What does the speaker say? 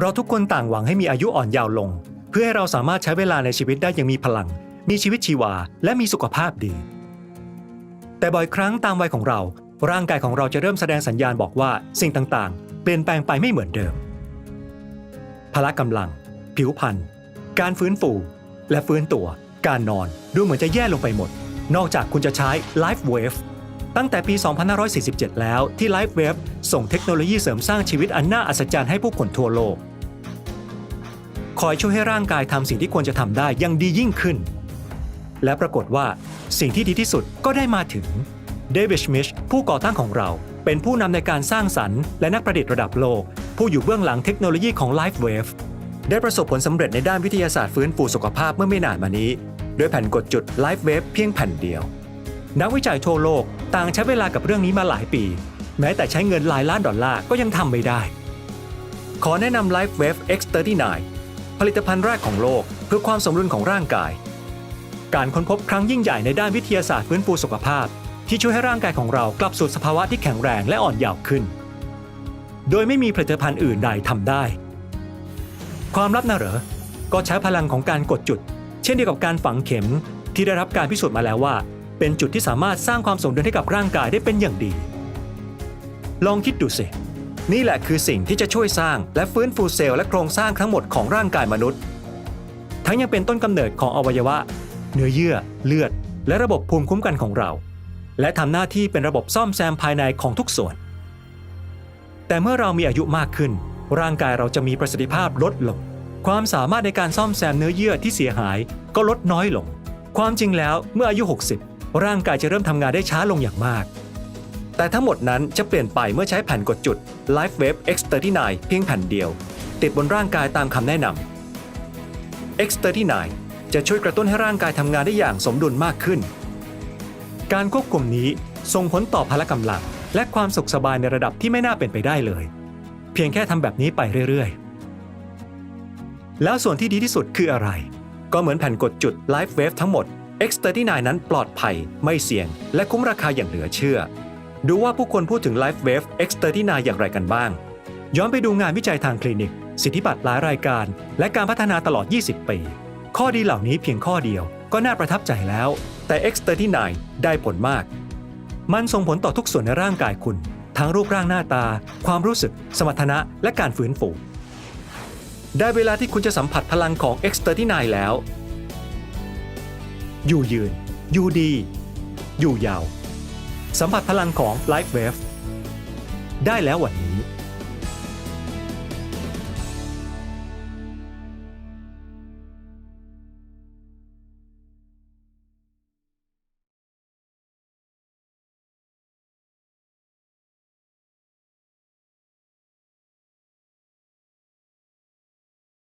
เราทุกคนต่างหวังให้มีอายุอ่อนยาวลง เพื่อให้เราสามารถใช้เวลาในชีวิตได้อย่างมีพลัง มีชีวิตชีวา และมีสุขภาพดี แต่บ่อยครั้งตามวัยของเรา ร่างกายของเราจะเริ่มแสดงสัญญาณบอกว่าสิ่งต่างๆ เปลี่ยนแปลงไปไม่เหมือนเดิม พละกำลัง ผิวพรรณการฟื้นฟู และฟื้นตัว การนอนดูเหมือนจะแย่ลงไปหมด นอกจากคุณจะใช้ Life Wave ตั้งแต่ปี 2547 แล้วที่ Life Wave ส่งเทคโนโลยีเสริมสร้างชีวิตอันน่าอัศจรรย์ให้ผู้คนทั่วโลก คอยช่วยให้ร่างกายทำสิ่งที่ควรจะทำได้ยังดียิ่งขึ้น และปรากฏว่าสิ่งที่ดีที่สุดก็ได้มาถึงเดวิดชมิชผู้ก่อตั้งของเรา เป็นผู้นำในการสร้างสรรค์และนักประดิษฐ์ระดับโลก ผู้อยู่เบื้องหลังเทคโนโลยีของ Life Wave ได้ประสบผลสำเร็จในด้านวิทยาศาสตร์ฟื้นฟูสุขภาพเมื่อไม่นานมานี้ ด้วยแผ่นกดจุด Life Wave เพียงแผ่นเดียว นักวิจัยทั่วโลกต่างใช้เวลากับเรื่องนี้มาหลายปี แม้แต่ใช้เงินหลายล้านดอลลาร์ก็ยังทำไม่ได้ ขอแนะนำ Life Wave X39 ผลิตภัณฑ์แรกของโลกเพื่อความสมดุลของร่างกาย การค้นพบครั้งยิ่งใหญ่ในด้านวิทยาศาสตร์ฟื้นฟูสุขภาพ ที่ช่วยให้ร่างกายของเรากลับสู่สภาวะที่แข็งแรงและอ่อนเยาว์ขึ้น โดยไม่มีผลิตภัณฑ์อื่นใดทำได้ ความลับน่ะเหรอก็ใช้พลังของการกดจุด เช่นเดียวกับการฝังเข็มที่ได้รับการพิสูจน์มาแล้วว่า เป็นจุดที่สามารถสร้างความสมดุลให้กับร่างกายได้เป็นอย่างดี ลองคิดดูสิ นี่แหละคือสิ่งที่จะช่วยสร้างและฟื้นฟูเซลล์และโครงสร้างทั้งหมดของร่างกายมนุษย์ ทั้งยังเป็นต้นกำเนิดของอวัยวะ เนื้อเยื่อ เลือด และระบบภูมิคุ้มกันของเรา และทำหน้าที่เป็นระบบซ่อมแซมภายในของทุกส่วน แต่เมื่อเรามีอายุมากขึ้น ร่างกายเราจะมีประสิทธิภาพลดลง ความสามารถในการซ่อมแซมเนื้อเยื่อที่เสียหายก็ลดน้อยลงความจริงแล้วเมื่ออายุ 60 ร่างกายจะเริ่มทำงานได้ช้าลงอย่างมาก แต่ทั้งหมดนั้นจะเปลี่ยนไปเมื่อใช้แผ่นกดจุด Life Wave X39 เพียงแผ่นเดียว ติดบนร่างกายตามคำแนะนำ X39 จะช่วยกระตุ้นให้ร่างกายทำงานได้อย่างสมดุลมากขึ้น การควบคุมนี้ส่งผลต่อพละกำลัง และความสุขสบายในระดับที่ไม่น่าเป็นไปได้เลย เพียงแค่ทำแบบนี้ไปเรื่อยๆ แล้วส่วนที่ดีที่สุดคืออะไร ก็เหมือนแผ่นกดจุด Life Wave ทั้งหมด X39 นั้นปลอดภัย ไม่เสี่ยง และคุ้มราคาอย่างเหลือเชื่อ ดูว่าผู้คนพูดถึง Life Wave X39 อย่างไรกันบ้าง ย้อนไปดูงานวิจัยทางคลินิก สิทธิบัตรหลายรายการ และการพัฒนาตลอด 20 ปี ข้อดีเหล่านี้เพียงข้อเดียว ก็น่าประทับใจแล้ว แต่ X39 ได้ผลมาก มันส่งผลต่อทุกส่วนในร่างกายคุณ ทั้งรูปร่างหน้าตา ความรู้สึก สมรรถนะ และการฟื้นฟูได้เวลาที่คุณจะสัมผัสพลังของ X39 แล้ว อยู่ยืน อยู่ดี อยู่ยาว สัมผัสพลังของ Life Wave ได้แล้ววันนี้